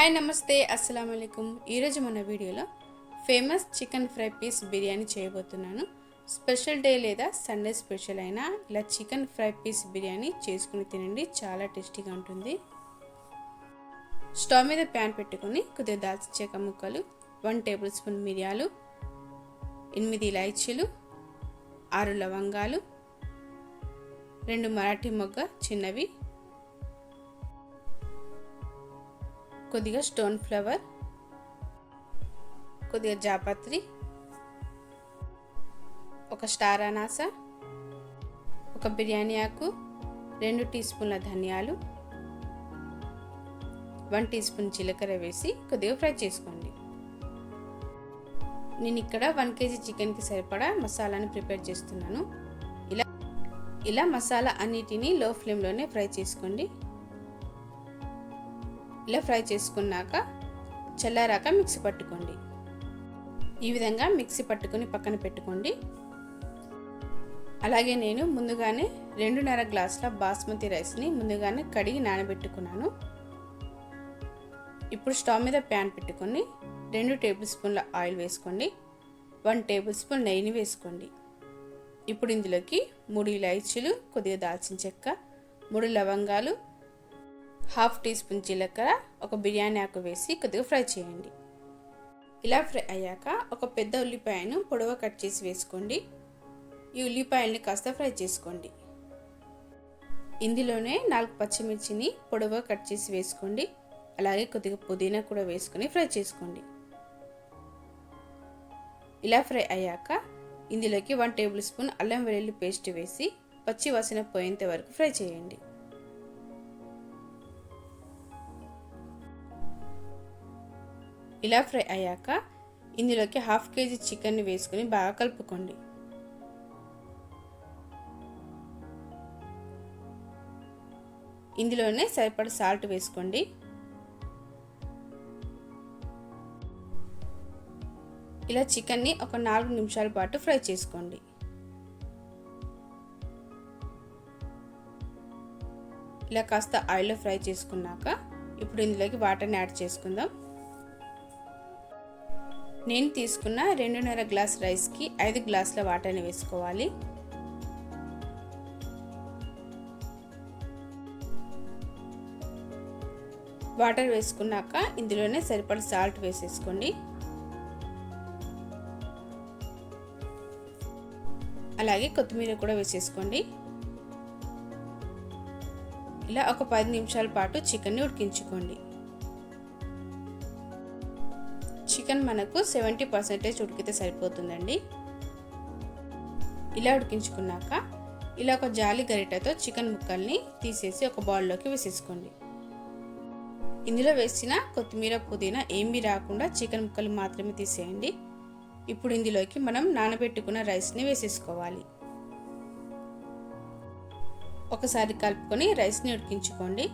Hi నమస్తే అస్సలం అయికం ఈరోజు మన వీడియోలో famous chicken fry piece biryani చేయబోతున్నాను. స్పెషల్ డే లేదా సండే స్పెషల్ అయినా ఇలా చికెన్ ఫ్రై పీస్ బిర్యానీ చేసుకుని తినండి చాలా టేస్టీగా ఉంటుంది. స్టవ్ మీద ప్యాన్ పెట్టుకొని కొద్దిగా దాల్చిన చెక్క ముక్కలు వన్ టేబుల్ స్పూన్ మిరియాలు ఎనిమిది ఇలాచీలు ఆరు లవంగాలు రెండు మరాఠీ మొగ్గ చిన్నవి కొద్దిగా స్టోన్ ఫ్లవర్ కొద్దిగా జాపత్రి ఒక స్టార్ అనాస ఒక బిర్యానీ ఆకు రెండు టీ స్పూన్ల ధనియాలు వన్ టీ స్పూన్ జీలకర్ర వేసి కొద్దిగా ఫ్రై చేసుకోండి. నేను ఇక్కడ వన్ కేజీ చికెన్కి సరిపడా మసాలాని ప్రిపేర్ చేస్తున్నాను. ఇలా ఇలా మసాలా అన్నిటినీ లో ఫ్లేమ్లోనే ఫ్రై చేసుకోండి. ఇలా ఫ్రై చేసుకున్నాక చల్లారాక మిక్సీ పట్టుకోండి. ఈ విధంగా మిక్సీ పట్టుకొని పక్కన పెట్టుకోండి. అలాగే నేను ముందుగానే రెండున్నర గ్లాసుల బాస్మతి రైస్ని ముందుగానే కడిగి నానబెట్టుకున్నాను. ఇప్పుడు స్టవ్ మీద ప్యాన్ పెట్టుకొని రెండు టేబుల్ స్పూన్ల ఆయిల్ వేసుకోండి. వన్ టేబుల్ స్పూన్ నెయ్యిని వేసుకోండి. ఇప్పుడు ఇందులోకి మూడు ఇలాచీలు కొద్దిగా దాల్చిన చెక్క మూడు లవంగాలు హాఫ్ టీ స్పూన్ జీలకర్ర ఒక బిర్యానీ ఆకు వేసి కొద్దిగా ఫ్రై చేయండి. ఇలా ఫ్రై అయ్యాక ఒక పెద్ద ఉల్లిపాయను పొడవ కట్ చేసి వేసుకోండి. ఈ ఉల్లిపాయల్ని కాస్త ఫ్రై చేసుకోండి. ఇందులోనే నాలుగు పచ్చిమిర్చిని పొడవ కట్ చేసి వేసుకోండి. అలాగే కొద్దిగా పుదీనా కూడా వేసుకొని ఫ్రై చేసుకోండి. ఇలా ఫ్రై అయ్యాక ఇందులోకి వన్ టేబుల్ స్పూన్ అల్లం వెల్లుల్లి పేస్ట్ వేసి పచ్చి వాసన పోయేంత వరకు ఫ్రై చేయండి. ఇలా ఫ్రై అయ్యాక ఇందులోకి హాఫ్ కేజీ చికెన్ని వేసుకొని బాగా కలుపుకోండి. ఇందులోనే సరిపడ సాల్ట్ వేసుకోండి. ఇలా చికెన్ని ఒక నాలుగు నిమిషాల పాటు ఫ్రై చేసుకోండి. ఇలా కాస్త ఆయిల్లో ఫ్రై చేసుకున్నాక ఇప్పుడు ఇందులోకి వాటర్ని యాడ్ చేసుకుందాం. నేను తీసుకున్న రెండున్నర గ్లాస్ రైస్కి ఐదు గ్లాసుల వాటర్ని వేసుకోవాలి. వాటర్ వేసుకున్నాక ఇందులోనే సరిపడ సాల్ట్ వేసేసుకోండి. అలాగే కొత్తిమీర కూడా వేసేసుకోండి. ఇలా ఒక పది నిమిషాల పాటు చికెన్ని ఉడికించుకోండి. చికెన్ మనకు సెవెంటీ పర్సెంటేజ్ ఉడికితే సరిపోతుందండి. ఇలా ఉడికించుకున్నాక ఇలా ఒక జాలి గరిటతో చికెన్ ముక్కల్ని తీసేసి ఒక బౌల్లోకి వేసేసుకోండి. ఇందులో వేసిన కొత్తిమీర పుదీనా ఏమీ రాకుండా చికెన్ ముక్కలు మాత్రమే తీసేయండి. ఇప్పుడు ఇందులోకి మనం నానబెట్టుకున్న రైస్ని వేసేసుకోవాలి. ఒకసారి కలుపుకొని రైస్ని ఉడికించుకోండి.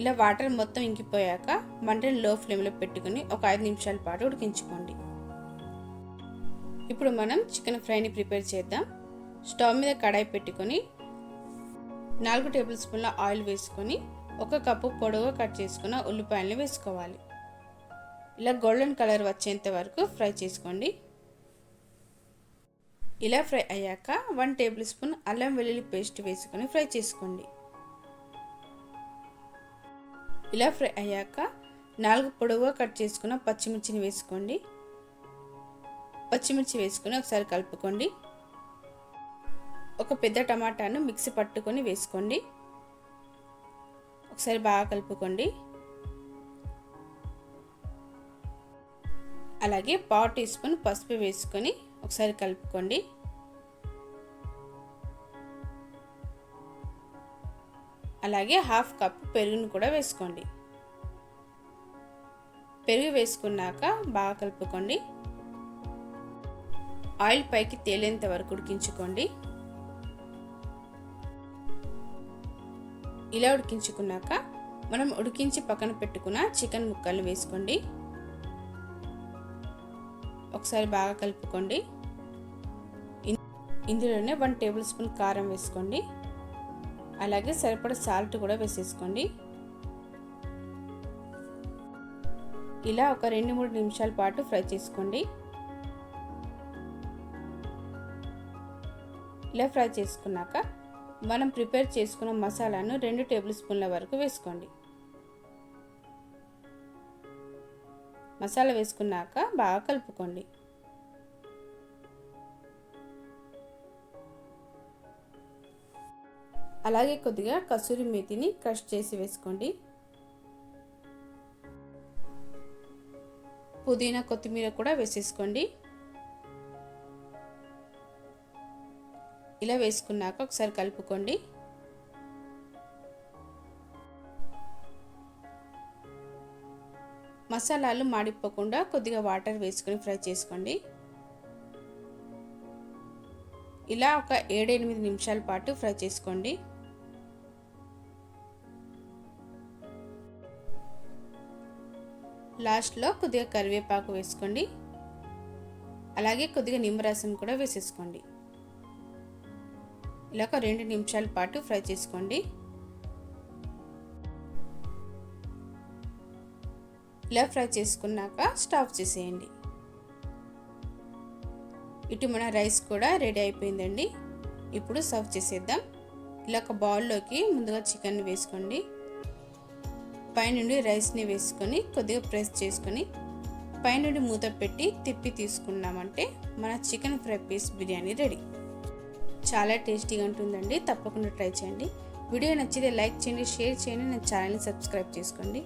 ఇలా వాటర్ మొత్తం ఇంకిపోయాక మంటని లో ఫ్లేమ్లో పెట్టుకుని ఒక ఐదు నిమిషాల పాటు ఉడికించుకోండి. ఇప్పుడు మనం చికెన్ ఫ్రైని ప్రిపేర్ చేద్దాం. స్టవ్ మీద కడాయి పెట్టుకొని నాలుగు టేబుల్ స్పూన్ల ఆయిల్ వేసుకొని ఒక కప్పు పొడవుగా కట్ చేసుకున్న ఉల్లిపాయలను వేసుకోవాలి. ఇలా గోల్డెన్ కలర్ వచ్చేంత వరకు ఫ్రై చేసుకోండి. ఇలా ఫ్రై అయ్యాక వన్ టేబుల్ స్పూన్ అల్లం వెల్లుల్లి పేస్ట్ వేసుకొని ఫ్రై చేసుకోండి. ఇలా ఫ్రై అయ్యాక నాలుగు పొడవుగా కట్ చేసుకున్న పచ్చిమిర్చిని వేసుకోండి. పచ్చిమిర్చి వేసుకొని ఒకసారి కలుపుకోండి. ఒక పెద్ద టమాటాను మిక్సీ పట్టుకొని వేసుకోండి. ఒకసారి బాగా కలుపుకోండి. అలాగే పావు టీ స్పూన్ పసుపు వేసుకొని ఒకసారి కలుపుకోండి. అలాగే హాఫ్ కప్ పెరుగును కూడా వేసుకోండి. పెరుగు వేసుకున్నాక బాగా కలుపుకోండి. ఆయిల్ పైకి తేలేంత వరకు ఉడికించుకోండి. ఇలా ఉడికించుకున్నాక మనం ఉడికించి పక్కన పెట్టుకున్న చికెన్ ముక్కలు వేసుకోండి. ఒకసారి బాగా కలుపుకోండి. ఇందులోనే వన్ టేబుల్ స్పూన్ కారం వేసుకోండి. అలాగే సరిపడ సాల్ట్ కూడా వేసేసుకోండి. ఇలా ఒక రెండు మూడు నిమిషాల పాటు ఫ్రై చేసుకోండి. ఇలా ఫ్రై చేసుకున్నాక మనం ప్రిపేర్ చేసుకున్న మసాలాను రెండు టేబుల్ స్పూన్ల వరకు వేసుకోండి. మసాలా వేసుకున్నాక బాగా కలుపుకోండి. అలాగే కొద్దిగా కసూరి మేతిని క్రష్ చేసి వేసుకోండి. పుదీనా కొత్తిమీర కూడా వేసేసుకోండి. ఇలా వేసుకున్నాక ఒకసారి కలుపుకోండి. మసాలాలు మాడిపోకుండా కొద్దిగా వాటర్ వేసుకొని ఫ్రై చేసుకోండి. ఇలా ఒక ఏడెనిమిది నిమిషాల పాటు ఫ్రై చేసుకోండి. లాస్ట్లో కొద్దిగా కరివేపాకు వేసుకోండి. అలాగే కొద్దిగా నిమ్మరసం కూడా వేసేసుకోండి. ఇలా ఒక రెండు నిమిషాల పాటు ఫ్రై చేసుకోండి. ఇలా ఫ్రై చేసుకున్నాక స్టాఫ్ చేసేయండి. ఇటు మన రైస్ కూడా రెడీ అయిపోయిందండి. ఇప్పుడు సర్వ్ చేసేద్దాం. ఇలా ఒక బౌల్లోకి ముందుగా చికెన్ వేసుకోండి. పైనుండి రైస్ని వేసుకొని కొద్దిగా ప్రెస్ చేసుకొని పైనుండి మూత పెట్టి తిప్పి తీసుకున్నామంటే మన chicken fry piece biryani ready. చాలా టేస్టీగా ఉంటుందండి. తప్పకుండా ట్రై చేయండి. వీడియో నచ్చితే లైక్ చేయండి షేర్ చేయండి నా ఛానల్ని సబ్స్క్రైబ్ చేసుకోండి.